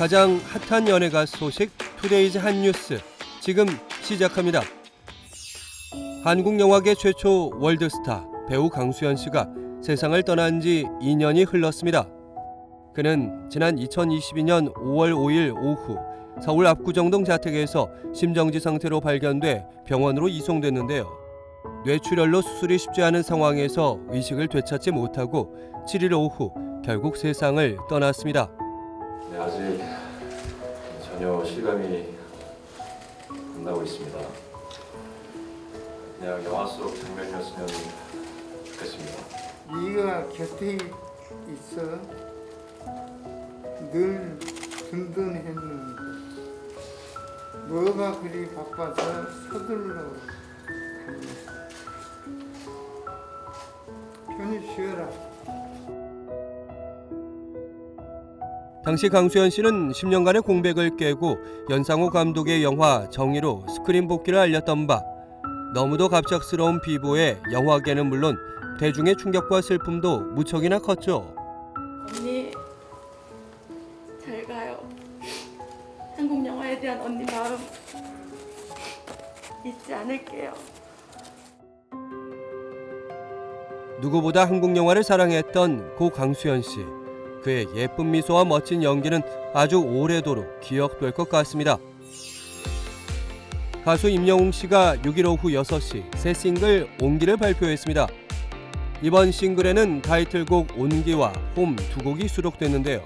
가장 핫한 연예가 소식 투데이즈 한 뉴스 지금 시작합니다. 한국 영화계 최초 월드스타 배우 강수현 씨가 세상을 떠난 지 2년이 흘렀습니다. 그는 지난 2022년 5월 5일 오후 서울 압구정동 자택에서 심정지 상태로 발견돼 병원으로 이송됐는데요. 뇌출혈로 수술이 쉽지 않은 상황에서 의식을 되찾지 못하고 7일 오후 결국 세상을 떠났습니다. 네, 아직 전혀 실감이 안 나고 있습니다. 그냥 영화 속 장면이었으면 좋겠습니다. 네가 곁에 있어 늘 든든했는데 뭐가 그리 바빠서 서둘러. 편히 쉬어라 당시 강수현 씨는 10년간의 공백을 깨고 연상호 감독의 영화 정의로 스크린 복귀를 알렸던 바 너무도 갑작스러운 비보에 영화계는 물론 대중의 충격과 슬픔도 무척이나 컸죠. 언니 잘 가요. 한국 영화에 대한 언니 마음 잊지 않을게요. 누구보다 한국 영화를 사랑했던 고 강수현 씨. 그의 예쁜 미소와 멋진 연기는 아주 오래도록 기억될 것 같습니다. 가수 임영웅 씨가 6일 오후 6시 새 싱글 온기를 발표했습니다. 이번 싱글에는 타이틀곡 온기와 홈 두 곡이 수록됐는데요.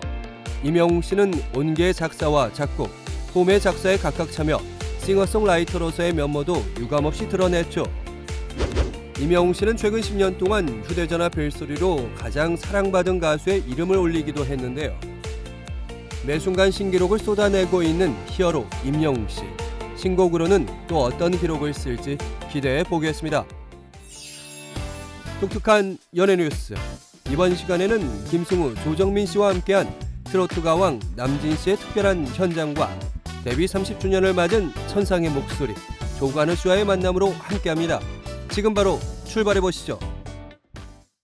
임영웅 씨는 온기의 작사와 작곡, 홈의 작사에 각각 참여, 싱어송라이터로서의 면모도 유감없이 드러냈죠. 임영웅 씨는 최근 10년 동안 휴대전화 벨소리로 가장 사랑받은 가수의 이름을 올리기도 했는데요. 매 순간 신기록을 쏟아내고 있는 히어로 임영웅 씨. 신곡으로는 또 어떤 기록을 쓸지 기대해 보겠습니다. 독특한 연예 뉴스. 이번 시간에는 김승우, 조정민 씨와 함께한 트로트 가왕 남진 씨의 특별한 현장과 데뷔 30주년을 맞은 천상의 목소리 조관우 씨와의 만남으로 함께합니다. 지금 바로 출발해 보시죠.